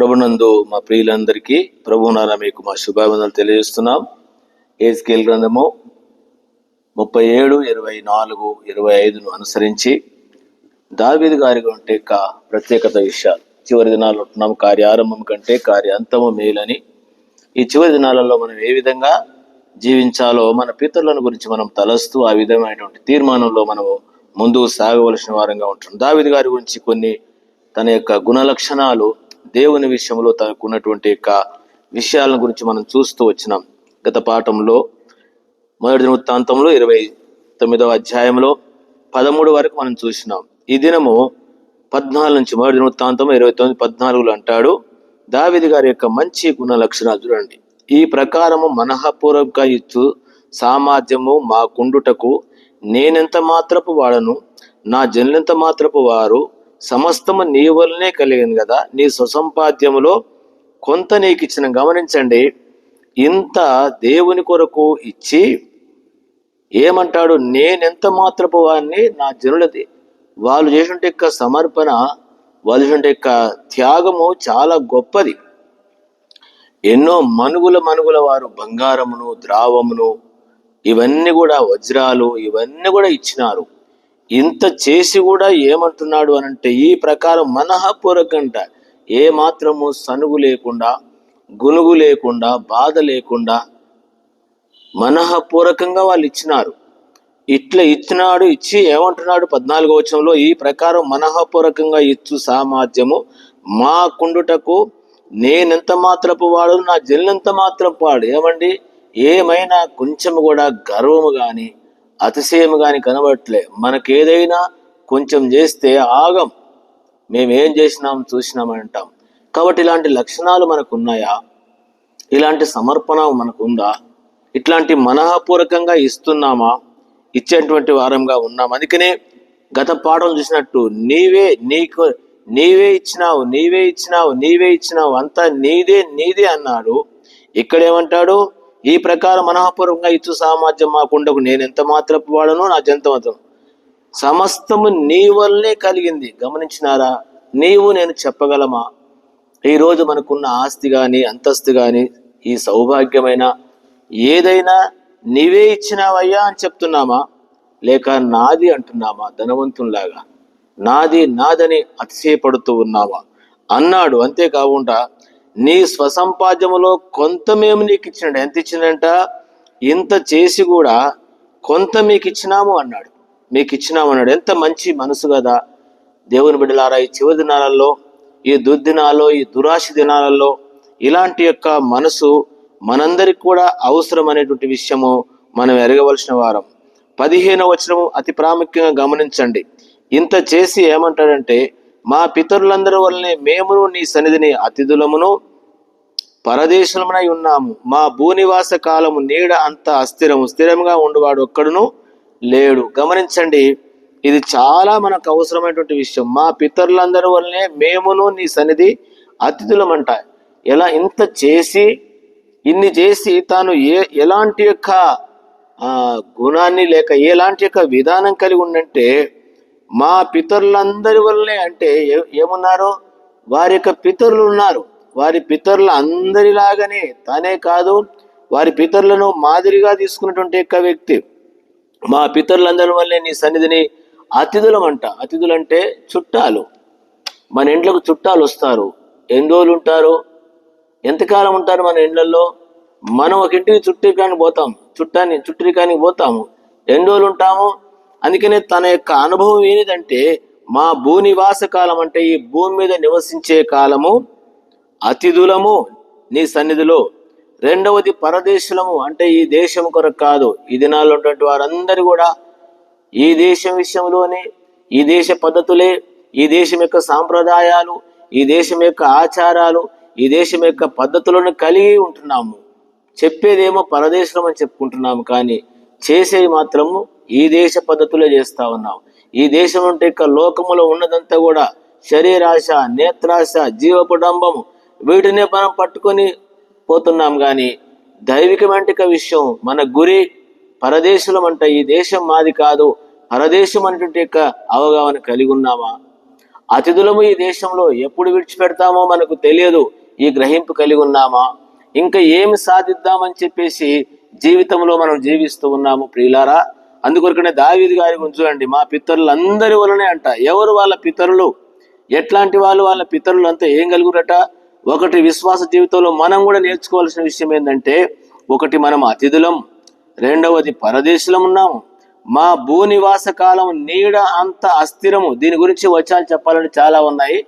ప్రభునందు మా ప్రియులందరికీ ప్రభునారా మీకు మా శుభాభివందనలు తెలియజేస్తున్నాం. ఏజ్కేల్ గ్రంథము ముప్పై ఏడు ఇరవై నాలుగు ఇరవై ఐదును అనుసరించి దావీదు గారి ఉంటే కా ప్రత్యేకత విషయాలు. చివరి దినాల్లో ఉంటున్నాం కార్యారంభం కంటే కార్యాంతము మేలని. ఈ చివరి దినాలలో మనం ఏ విధంగా జీవించాలో మన పితరులను గురించి మనం తలస్తూ ఆ విధమైనటువంటి తీర్మానంలో మనము ముందుకు సాగవలసిన వారంగా ఉంటున్నాం దావిది గారి గురించి కొన్ని తన యొక్క గుణ లక్షణాలు దేవుని విషయంలో తనకున్నటువంటి యొక్క విషయాలను గురించి మనం చూస్తూ వచ్చినాం. గత పాఠంలో మొదటి వృత్తాంతంలో ఇరవై తొమ్మిదవ అధ్యాయంలో పదమూడు వరకు మనం చూసినాం. ఈ దినము పద్నాలుగు నుంచి మొదటి వృత్తాంతం ఇరవై తొమ్మిది పద్నాలుగులో అంటాడు దావిది గారి యొక్క మంచి గుణ లక్షణాలు చూడండి. ఈ ప్రకారము మనఃపూర్వక ఇచ్చు సామర్థ్యము మా కుండుటకు నేనెంత మాత్రపు వాడను? నా జనులెంత మాత్రపు వారు? సమస్తము నీ వల్లనే కలిగింది కదా. నీ సుసంపాద్యములో కొంత నీకు ఇచ్చిన గమనించండి. ఇంత దేవుని కొరకు ఇచ్చి ఏమంటాడు? నేనెంత మాత్రపు వారిని? నా జనులది. వాళ్ళు చేసిన యొక్క సమర్పణ వాళ్ళు చేసిన యొక్క త్యాగము చాలా గొప్పది. ఎన్నో మనుగుల మనుగుల వారు బంగారమును ద్రావమును ఇవన్నీ కూడా వజ్రాలు ఇవన్నీ కూడా ఇచ్చినారు. ఇంత చేసి కూడా ఏమంటున్నాడు అనంటే ఈ ప్రకారం మనఃపూర్వకంట. ఏ మాత్రము సనుగు లేకుండా గునుగు లేకుండా బాధ లేకుండా మనఃపూర్వకంగా వాళ్ళు ఇచ్చినారు. ఇట్లా ఇచ్చినాడు ఇచ్చి ఏమంటున్నాడు పద్నాలుగో వచనంలో ఈ ప్రకారం మనఃపూర్వకంగా ఇచ్చు సామర్థ్యము మా కుండుటకు నేనెంత మాత్రపు వాడు నా జల్లంత మాత్రపు వాడు. ఏమండి? ఏమైనా కొంచెం కూడా గర్వము కానీ అతిశయం కానీ కనబడట్లే. మనకేదైనా కొంచెం చేస్తే ఆగం. మేమేం చేసినాం చూసినామంటాం అంటాం. కాబట్టి ఇలాంటి లక్షణాలు మనకు ఉన్నాయా ఇలాంటి సమర్పణ మనకు ఉందా ఇట్లాంటి మనఃపూర్వకంగా ఇస్తున్నామా? ఇచ్చేటువంటి వారంగా ఉన్నాం. అందుకనే గత పాఠం చూసినట్టు నీవే నీకు నీవే ఇచ్చినావు నీవే ఇచ్చినావు నీవే ఇచ్చినావు అంతా నీదే నీదే అన్నాడు. ఇక్కడేమంటాడు? ఈ ప్రకారం మనఃపూర్వకంగా ఇచ్చు సామర్థ్యం మాకుండకు నేను ఎంత మాత్రపు వాడను నా జంతమతం సమస్తము నీ వల్లనే కలిగింది. గమనించినారా? నీవు నేను చెప్పగలమా? ఈరోజు మనకున్న ఆస్తి కానీ అంతస్తు కానీ ఈ సౌభాగ్యమైన ఏదైనా నీవే ఇచ్చినావయ్యా అని చెప్తున్నామా? లేక నాది అంటున్నామా? ధనవంతునిలాగా. నాది నాదని అతిశయపడుతూ ఉన్నావా? అన్నాడు. అంతేకాకుండా నీ స్వసంపాద్యములో కొంత మేము నీకు ఇచ్చినాడు ఎంత ఇచ్చిందంట ఇంత చేసి కూడా కొంత మీకు ఇచ్చినాము అన్నాడు. మీకు ఇచ్చినాము అన్నాడు. ఎంత మంచి మనసు కదా. దేవుని బిడ్డలారా ఈ చివరి దినాలలో ఈ దుర్దినాల్లో ఈ దురాశ దినాలలో ఇలాంటి యొక్క మనసు మనందరికి కూడా అవసరం అనేటువంటి విషయము మనం ఎరగవలసిన వారం. పదిహేను వచనము అతి ప్రాముఖ్యంగా గమనించండి. ఇంత చేసి ఏమంటాడంటే మా పితరులందరి వల్లనే మేమును నీ సన్నిధిని అతిథులమును పరదేశమునై ఉన్నాము. మా భూనివాస కాలము నీడ అంత అస్థిరము. స్థిరంగా ఉండేవాడు ఒక్కడును లేడు. గమనించండి ఇది చాలా మనకు అవసరమైనటువంటి విషయం. మా పితరులందరి వల్లనే మేమును నీ సన్నిధి అతిథులమంట. ఎలా ఇంత చేసి ఇన్ని చేసి తాను ఏ ఎలాంటి యొక్క గుణాన్ని లేక ఎలాంటి యొక్క విధానం కలిగి ఉండంటే మా పితరులందరి వల్లనే అంటే ఏమున్నారు? వారి యొక్క పితరులు ఉన్నారు. వారి పితరుల అందరిలాగానే తానే కాదు వారి పితరులను మాదిరిగా తీసుకున్నటువంటి యొక్క వ్యక్తి. మా పితరులందరి వల్లే నీ సన్నిధిని అతిథులమంట. అతిథులంటే చుట్టాలు. మన ఇంట్లోకి చుట్టాలు వస్తారు. ఎన్ని రోజులు ఉంటారు? ఎంతకాలం ఉంటారు మన ఇండ్లలో మనం ఒక ఇంటికి చుట్టికానికి పోతాం. చుట్టాన్ని చుట్టికానికి పోతాము. ఎన్ని రోజులు ఉంటాము? అందుకనే తన యొక్క అనుభవం ఏనిదంటే మా భూనివాస కాలం అంటే ఈ భూమి మీద నివసించే కాలము అతిథులము నీ సన్నిధిలో. రెండవది పరదేశులము అంటే ఈ దేశం కొరకు కాదు. ఈ దినాల్లో ఉన్నటువంటి వారందరూ కూడా ఈ దేశం విషయంలోనే ఈ దేశ పద్ధతులే ఈ దేశం యొక్క సాంప్రదాయాలు ఈ దేశం యొక్క ఆచారాలు ఈ దేశం యొక్క పద్ధతులను కలిగి ఉంటున్నాము. చెప్పేదేమో పరదేశం అని చెప్పుకుంటున్నాము కానీ చేసేవి మాత్రము ఈ దేశ పద్ధతులే చేస్తా ఉన్నాం ఈ దేశం అంటే ఇక లోకములో ఉన్నదంతా కూడా శరీరాశ నేత్రాశ జీవపుడంబము వీటినే మనం పట్టుకొని పోతున్నాం కానీ దైవికమంటిక విషయం. మన గురి పరదేశులం అంటే ఈ దేశం మాది కాదు. పరదేశం అనేటువంటి యొక్క అవగాహన కలిగి ఉన్నామా? అతిథులము ఈ దేశంలో ఎప్పుడు విడిచిపెడతామో మనకు తెలియదు. ఈ గ్రహింపు కలిగి ఉన్నామా? ఇంకా ఏమి సాధిద్దామని చెప్పేసి జీవితంలో మనం జీవిస్తూ ఉన్నాము ప్రియులారా. అందుకొరకనే దావీది గారి గురించి చూడండి. మా పితరులందరి వలనే అంట. ఎవరు వాళ్ళ పితరులు? ఎట్లాంటి వాళ్ళు వాళ్ళ పితరులు అంతా ఏం కలుగురట? ఒకటి విశ్వాస జీవితంలో మనం కూడా నేర్చుకోవాల్సిన విషయం ఏంటంటే ఒకటి మనం అతిథులం రెండవది పరదేశులం ఉన్నాము. మా భూనివాస కాలం నీడ అంత అస్థిరము. దీని గురించి వచ్చాలు చెప్పాలని చాలా ఉన్నాయి.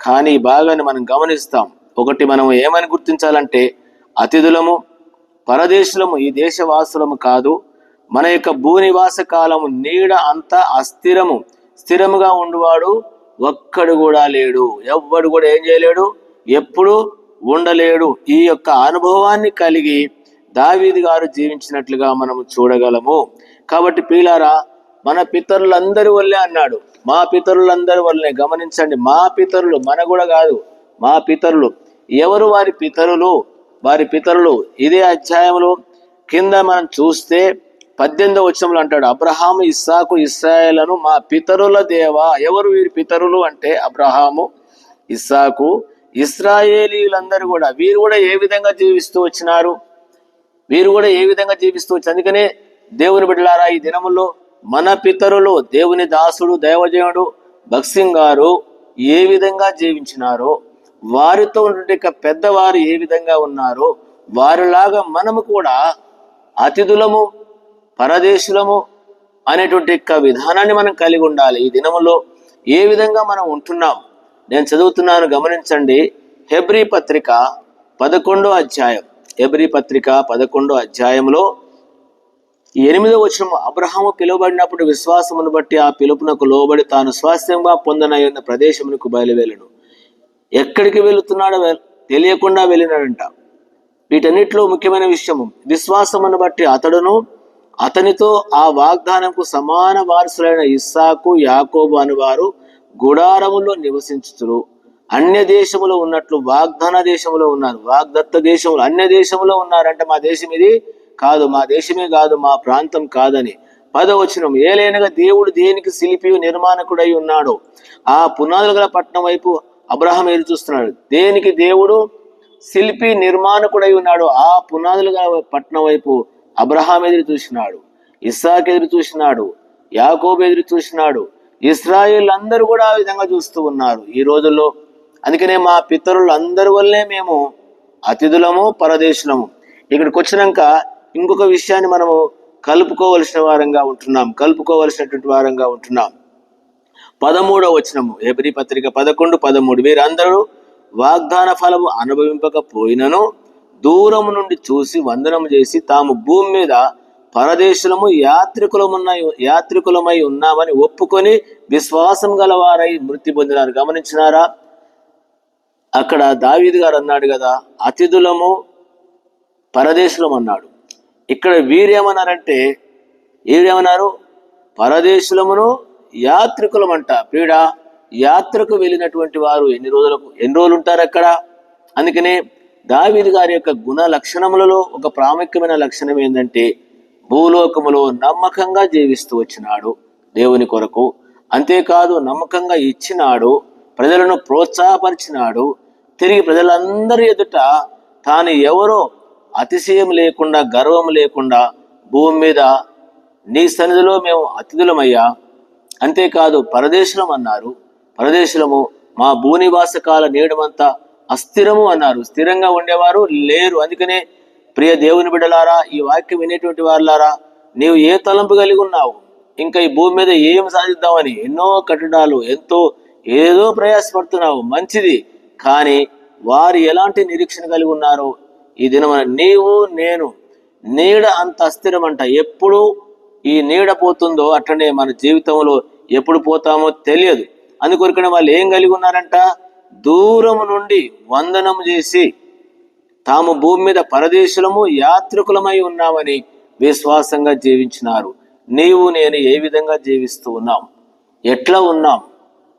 కానీ ఈ భాగాన్ని మనం గమనిస్తాం. ఒకటి మనం ఏమని గుర్తించాలంటే అతిథులము పరదేశులము ఈ దేశవాసులము కాదు. మన యొక్క భూనివాస కాలము నీడ అంత అస్థిరము స్థిరముగా ఉండువాడు ఒక్కడు కూడా లేడు. ఎవ్వడు కూడా ఏం చేయలేడు? ఎప్పుడు ఉండలేడు. ఈ యొక్క అనుభవాన్ని కలిగి దావీది గారు జీవించినట్లుగా మనము చూడగలము. కాబట్టి పీలారా మన పితరులందరి వల్లే అన్నాడు. మా పితరులందరి వల్లనే. గమనించండి మా పితరులు మన కూడా కాదు. మా పితరులు. ఎవరు వారి పితరులు? వారి పితరులు. ఇదే అధ్యాయంలో కింద మనం చూస్తే పద్దెనిమిదో వచనంలో అంటాడు అబ్రహాము ఇస్సాకు ఇస్రాయేలను మా పితరుల దేవా. ఎవరు వీరి పితరులు అంటే అబ్రహాము ఇస్సాకు ఇస్రాయేలీలందరూ కూడా. వీరు కూడా ఏ విధంగా జీవిస్తూ వచ్చినారు? వీరు కూడా ఏ విధంగా జీవిస్తూ వచ్చి? అందుకనే దేవుని బిడ్డలారా ఈ దినముల్లో మన పితరులు దేవుని దాసుడు దేవజనుడు భక్సింగ్ గారు ఏ విధంగా జీవించినారో వారితో ఉన్నటువంటి పెద్దవారు ఏ విధంగా ఉన్నారో వారిలాగా మనము కూడా అతిథులము పరదేశులము అనేటువంటి యొక్క విధానాన్ని మనం కలిగి ఉండాలి. ఈ దినములో ఏ విధంగా మనం ఉంటున్నాం? నేను చదువుతున్నాను గమనించండి. హెబ్రీ పత్రిక పదకొండో అధ్యాయం. హెబ్రీ పత్రిక పదకొండో అధ్యాయంలో ఎనిమిదో వచనం అబ్రహాము పిలువబడినప్పుడు విశ్వాసమును బట్టి ఆ పిలుపునకు లోబడి తాను స్వాస్థ్యంగా పొందనయ్యున్న ప్రదేశమునకు బయలువెళ్ళను. ఎక్కడికి వెళుతున్నాడో తెలియకుండా వెళ్ళినాడంట. వీటన్నిటిలో ముఖ్యమైన విషయము విశ్వాసమును బట్టి అతడును అతనితో ఆ వాగ్దానంకు సమాన వారసులైన ఇస్సాకు యాకోబు అనువారు గుడారములో నివసించుతురు. అన్య దేశములో ఉన్నట్లు వాగ్దాన దేశములో ఉన్నారు. వాగ్దత్త దేశములు అన్య దేశములో ఉన్నారంటే మా దేశం ఇది కాదు మా దేశమే కాదు మా ప్రాంతం కాదని. పదవచనం ఏలైనగా దేవుడు దేనికి శిల్పి నిర్మాణకుడై ఉన్నాడు ఆ పునాదులు గల పట్టణం వైపు అబ్రహం ఎదురు చూస్తున్నాడు. దేనికి దేవుడు శిల్పి నిర్మాణకుడై ఉన్నాడు ఆ పునాదులు గల పట్టణం వైపు అబ్రహాం ఎదురు చూసినాడు ఇస్సాక్ ఎదురు చూసినాడు యాకోబు ఎదురు చూసినాడు ఇస్రాయేల్ అందరూ కూడా ఆ విధంగా చూస్తూ ఉన్నారు ఈ రోజుల్లో. అందుకనే మా పితరులు అందరి వల్లే మేము అతిథులము పరదేశులము. ఇక్కడికి వచ్చినాక ఇంకొక విషయాన్ని మనము కలుపుకోవలసిన వారంగా ఉంటున్నాం కలుపుకోవలసినటువంటి వారంగా ఉంటున్నాం. పదమూడవ వచనము ఎబ్రి పత్రిక పదకొండు పదమూడు. వీరందరూ వాగ్దాన ఫలము అనుభవింపకపోయినను దూరము నుండి చూసి వందనము చేసి తాము భూమి మీద పరదేశులము యాత్రికులమున్న యాత్రికులమై ఉన్నామని ఒప్పుకొని విశ్వాసం గలవారై మృతి పొందినారు. గమనించినారా? అక్కడ దావీద్ గారు అన్నాడు కదా అతిథులము పరదేశులం అన్నాడు ఇక్కడ వీరేమన్నారంటే వీరేమన్నారు? పరదేశులమును యాత్రికులమంట. ప్రియుడ యాత్రకు వెళ్ళినటువంటి వారు ఎన్ని రోజులకు ఎన్ని రోజులు ఉంటారు అక్కడ అందుకనే దావీదు గారి యొక్క గుణ లక్షణములలో ఒక ప్రాముఖ్యమైన లక్షణం ఏంటంటే భూలోకములో నమ్మకంగా జీవిస్తూ వచ్చినాడు దేవుని కొరకు. అంతేకాదు నమ్మకంగా ఇచ్చినాడు ప్రజలను ప్రోత్సాహపరిచినాడు. తిరిగి ప్రజలందరి ఎదుట తాను ఎవరో అతిశయం లేకుండా గర్వం లేకుండా భూమి మీద నీ సన్నిధిలో మేము అతిథులమయ్యా. అంతేకాదు పరదేశులం అన్నారు పరదేశులము మా భూనివాస కాల నీడమంతా అస్థిరము అన్నారు. స్థిరంగా ఉండేవారు లేరు. అందుకనే ప్రియ దేవుని బిడ్డలారా ఈ వాక్యం వినేటువంటి వారులారా నీవు ఏ తలంపు కలిగి ఉన్నావు? ఇంకా ఈ భూమి మీద ఏం సాధిద్దామని ఎన్నో కట్టడాలు ఎంతో ఏదో ప్రయాసపడుతున్నావు. మంచిది. కానీ వారు ఎలాంటి నిరీక్షణ కలిగి ఉన్నారో ఈ దినమన నీవు నేను నీడ అంత అస్థిరమంట. ఎప్పుడు ఈ నీడ పోతుందో అట్లనే మన జీవితంలో ఎప్పుడు పోతామో తెలియదు. అందుకొరకనే వాళ్ళు ఏం కలిగి ఉన్నారంట? దూరము నుండి వందనము చేసి తాము భూమి మీద పరదేశులము యాత్రికులమై ఉన్నామని విశ్వాసంగా జీవించినారు. నీవు నేను ఏ విధంగా జీవిస్తూ ఉన్నాం? ఎట్లా ఉన్నాం?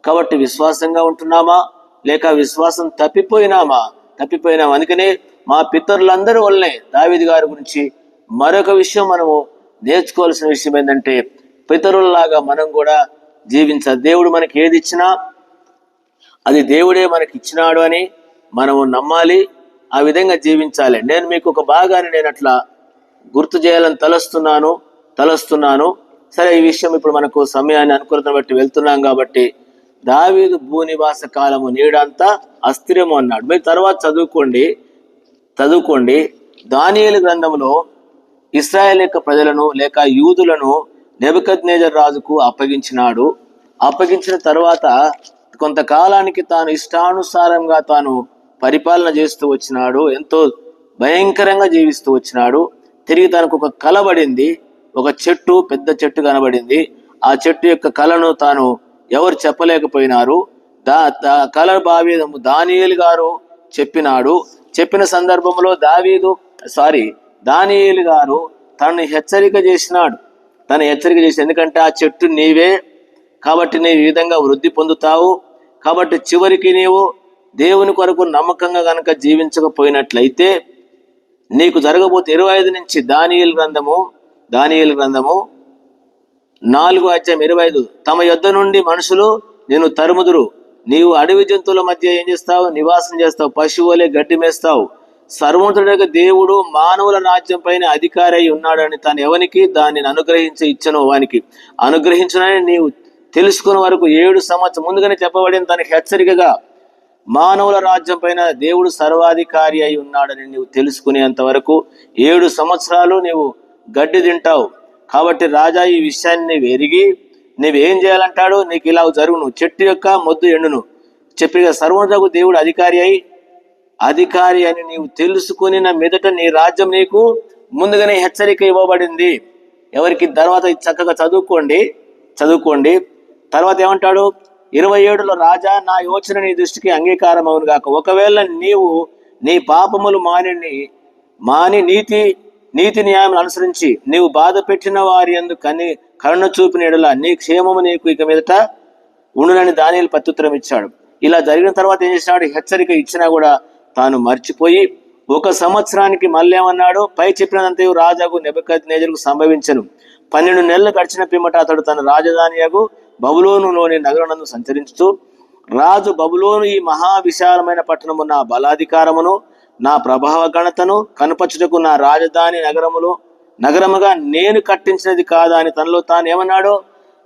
కాబట్టి విశ్వాసంగా ఉంటున్నామా? లేక విశ్వాసం తప్పిపోయినామా? తప్పిపోయినామా అందుకనే మా పితరులందరి వల్లనే దావిది గారి గురించి మరొక విషయం మనము నేర్చుకోవాల్సిన విషయం ఏంటంటే పితరుల్లాగా మనం కూడా జీవించాలి. దేవుడు మనకి ఏది ఇచ్చినా అది దేవుడే మనకి ఇచ్చినాడు అని మనము నమ్మాలి ఆ విధంగా జీవించాలి. నేను మీకు ఒక భాగాన్ని నేను అట్లా గుర్తు చేయాలని తలస్తున్నాను తలస్తున్నాను. సరే ఈ విషయం ఇప్పుడు మనకు సమయాన్ని అనుకూలతను బట్టి వెళ్తున్నాం కాబట్టి దావీదు భూనివాస కాలము నీడంతా అస్థిరము అన్నాడు. మీరు తర్వాత చదువుకోండి చదువుకోండి. దానియలు గ్రంథంలో ఇస్రాయేల్ యొక్క ప్రజలను లేక యూదులను నెబద్ రాజుకు అప్పగించినాడు. అప్పగించిన తర్వాత కొంతకాలానికి తాను ఇష్టానుసారంగా తాను పరిపాలన చేస్తూ వచ్చినాడు ఎంతో భయంకరంగా జీవిస్తూ వచ్చినాడు. తిరిగి తనకు ఒక కళ పడింది ఒక చెట్టు పెద్ద చెట్టు కనబడింది. ఆ చెట్టు యొక్క కళను తాను ఎవరు చెప్పలేకపోయినారు. దా దా కళ భావేదము దానియేలు గారు చెప్పినాడు. చెప్పిన సందర్భంలో దావీదు సారీ దానియేలు గారు తనని హెచ్చరిక చేసినాడు. తను హెచ్చరిక చేసి ఎందుకంటే ఆ చెట్టు నీవే కాబట్టి నీవు ఈ విధంగా వృద్ధి పొందుతావు. కాబట్టి చివరికి నీవు దేవుని కొరకు నమ్మకంగా గనక జీవించకపోయినట్లయితే నీకు జరగబోతే ఇరవై ఐదు నుంచి దానియేలు గ్రంథము దానియేలు గ్రంథము నాలుగు అధ్యాయం ఇరవై ఐదు. తమ యుద్ధ నుండి మనుషులు నేను తరుముదురు. నీవు అడవి జంతువుల మధ్య ఏం చేస్తావు? నివాసం చేస్తావు. పశువులే గడ్డి మేస్తావు. సర్వోతుడైన దేవుడు మానవుల రాజ్యం పైన అధికారి అయి ఉన్నాడని తాను ఎవనికి? దానిని అనుగ్రహించి ఇచ్చను వానికి. అనుగ్రహించనని నీవు తెలుసుకున్న వరకు ఏడు సంవత్సరం ముందుగానే చెప్పబడిన దానికి హెచ్చరికగా మానవుల రాజ్యం పైన దేవుడు సర్వాధికారి అయి ఉన్నాడని నీవు తెలుసుకునేంత వరకు ఏడు సంవత్సరాలు నీవు గడ్డి తింటావు. కాబట్టి రాజా ఈ విషయాన్ని నీవు ఎరిగి నీవేం చేయాలంటాడు? నీకు ఇలా జరుగును. చెట్టు యొక్క మొద్దు ఎండును. చెప్పిగా సర్వోదకు దేవుడు అధికారి అయి అధికారి అని నీవు తెలుసుకుని నా మీదట నీ రాజ్యం నీకు ముందుగానే హెచ్చరిక ఇవ్వబడింది. ఎవరికి తర్వాత చక్కగా చదువుకోండి చదువుకోండి. తర్వాత ఏమంటాడు? ఇరవై ఏడులో రాజా నా యోచన నీ దృష్టికి అంగీకారం అవును గాక. ఒకవేళ నీవు నీ పాపములు మాని మాని నీతి నీతి న్యాయం అనుసరించి నీవు బాధ పెట్టిన వారి ఎందు కని కరుణ చూపిన ఎడల నీ క్షేమము నీకు ఇక మీదట ఉండునని దానిలు ప్రత్యుత్తరం ఇచ్చాడు. ఇలా జరిగిన తర్వాత ఏం చేసినాడు? హెచ్చరిక ఇచ్చినా కూడా తాను మర్చిపోయి ఒక సంవత్సరానికి మళ్ళేమన్నాడు? పై చెప్పినంతయు రాజాకు నెబద్ నేజర్కు సంభవించను. పన్నెండు నెలలు గడిచిన పిమ్మట అతడు తన రాజధానియగు బబులోనులోని నగరనందు సంచరించుతూ రాజు బబులోను ఈ మహా విశాలమైన పట్టణము నా బలాధికారమును నా ప్రభావ ఘనతను కనపచుటకు నా రాజధాని నగరములో నగరముగా నేను కట్టించినది కాదా అని తనలో తాను ఏమన్నాడు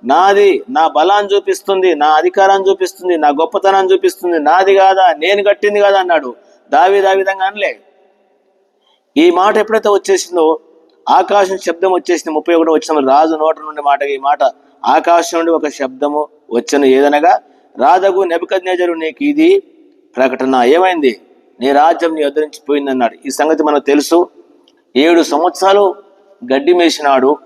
నాది నా బలాన్ని చూపిస్తుంది నా అధికారాన్ని చూపిస్తుంది నా గొప్పతనాన్ని చూపిస్తుంది నాది కాదా నేను కట్టింది కాదా అన్నాడు. దావి దా విధంగా అనలే. ఈ మాట ఎప్పుడైతే వచ్చేసిందో ఆకాశం శబ్దం వచ్చేసింది ముప్పై ఒకటి వచ్చిన రాజు నోట నుండి మాట ఈ మాట ఆకాశం నుండి ఒక శబ్దము వచ్చిన ఏదనగా రాజగు నెబద్ నీకు ఇది ప్రకటన ఏమైంది? నీ రాజ్యం నీ వద్ద అన్నాడు పోయిందన్నాడు. ఈ సంగతి మనకు తెలుసు. ఏడు సంవత్సరాలు గడ్డి మేసినాడు.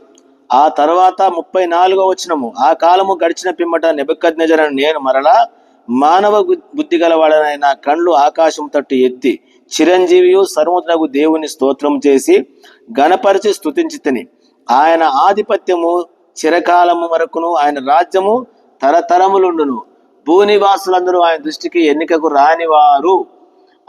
ఆ తర్వాత ముప్పై నాలుగో వచ్చినము ఆ కాలము గడిచిన పిమ్మట నెబక్కద్ నేను మరలా మానవ బుద్ధి గలవాడనైన కళ్ళు ఆకాశం తట్టు ఎత్తి చిరంజీవియు సర్వోన్నతకు దేవుని స్తోత్రం చేసి గణపరిచి స్థుతించి తిని. ఆయన ఆధిపత్యము చిరకాలము వరకును ఆయన రాజ్యము తరతరములుండును. భూనివాసులందరూ ఆయన దృష్టికి ఎన్నికకు రానివారు.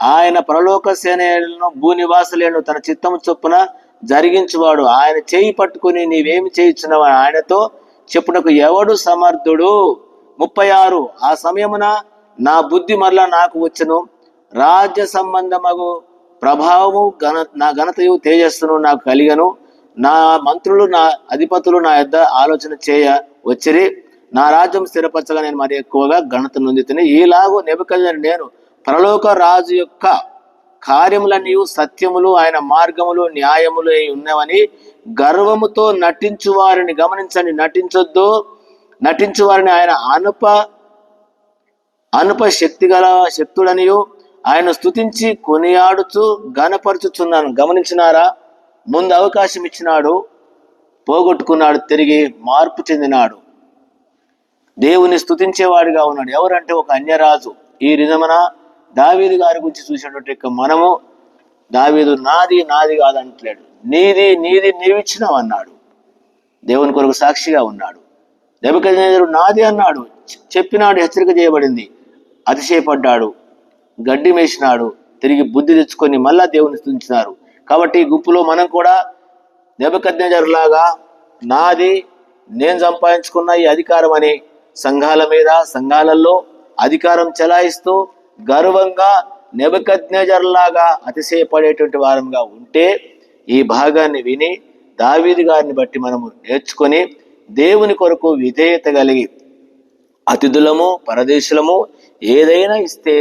ఆయన పరలోక సేనలను భూనివాసులను తన చిత్తము చొప్పున జరిగించువాడు. ఆయన చేయి పట్టుకుని నీవేమి చేయించున్నావు ఆయనతో చెప్పునకు ఎవడు సమర్థుడు? ముప్పై ఆరు. ఆ సమయమున నా బుద్ధి మరలా నాకు వచ్చును. రాజ్య సంబంధమగు ప్రభావము ఘన నా ఘనతయు తేజస్సును నాకు కలిగను. నా మంత్రులు నా అధిపతులు నా యొద్ద ఆలోచన చేయ వచ్చిరి. నా రాజ్యం స్థిరపరచగా నేను మరి ఎక్కువగా ఘనత నొందితిని. ఈలాగు నెబద్ నేను పరలోక రాజు యొక్క కార్యములన్నీ సత్యములు ఆయన మార్గములు న్యాయములు అయి ఉన్నవని గర్వముతో నటించు వారిని గమనించండి. నటించొద్దు. నటించు వారిని ఆయన అనుప అనుప శక్తి గల శక్తుడనియు. ఆయన స్థుతించి కొనియాడుచు గనపరుచుచున్నాను గమనించినారా? ముందు అవకాశం ఇచ్చినాడు పోగొట్టుకున్నాడు తిరిగి మార్పు చెందినాడు. దేవుని స్తుతించేవాడిగా ఉన్నాడు. ఎవరంటే ఒక అన్యరాజు. ఈ రిజమన దావీదు గారి గురించి చూసినటువంటి యొక్క మనము దావీదు నాది నాది కాదంటలేడు. నీది నీది నీవిచ్చినావు అన్నాడు దేవుని కొరకు సాక్షిగా ఉన్నాడు. దెబ్బకజనేజరు నాది అన్నాడు. చెప్పినాడు హెచ్చరిక చేయబడింది. అతిశయపడ్డాడు గడ్డి మేసినాడు తిరిగి బుద్ధి తెచ్చుకొని మళ్ళా దేవుని స్థుతించినారు కాబట్టి ఈ గుంపులో మనం కూడా నెబకజ్ఞజరులాగా నాది నేను సంపాదించుకున్న ఈ అధికారం అని సంఘాల మీద సంఘాలలో అధికారం చెలాయిస్తూ గర్వంగా నెబకజ్ఞజరులాగా అతిశయపడేటువంటి వారంగా ఉంటే ఈ భాగాన్ని విని దావీది గారిని బట్టి మనము నేర్చుకొని దేవుని కొరకు విధేయత కలిగి అతిథులము పరదేశులము ఏదైనా ఇస్తే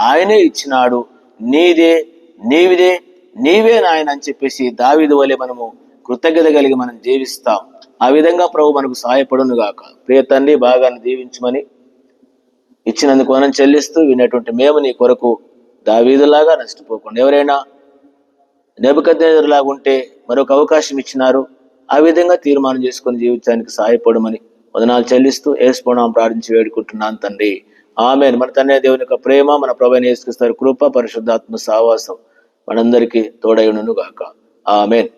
ఆయనే ఇచ్చినాడు. నీదే నీవిదే నీవే నాయన అని చెప్పేసి దావీదు వలె మనము కృతజ్ఞత కలిగి మనం జీవిస్తాం. ఆ విధంగా ప్రభు మనకు సహాయపడును గాక. ప్రియ తండ్రి భాగాన్ని దీవించమని ఇచ్చినందుకు మనం చెల్లిస్తూ వినేటువంటి మేము నీ కొరకు దావీదులాగా నష్టపోకుండా ఎవరైనా నెబద్నేజర్లాగా ఉంటే మరొక అవకాశం ఇచ్చినారు. ఆ విధంగా తీర్మానం చేసుకొని జీవించడానికి సహాయపడమని వదనాలు చెల్లిస్తూ ఏసుకోవడం ప్రార్థించి వేడుకుంటున్నాను తండ్రి. ఆమె మన తండ్రి దేవుని యొక్క ప్రేమ మన ప్రభు నేసుకొస్తారు కృప పరిశుద్ధాత్మ సావాసం మనందరికీ తోడైనను గాక. ఆమెన్.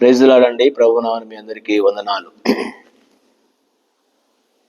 ప్రైజులాడండి ప్రభునామని మీ అందరికీ వందనాలు.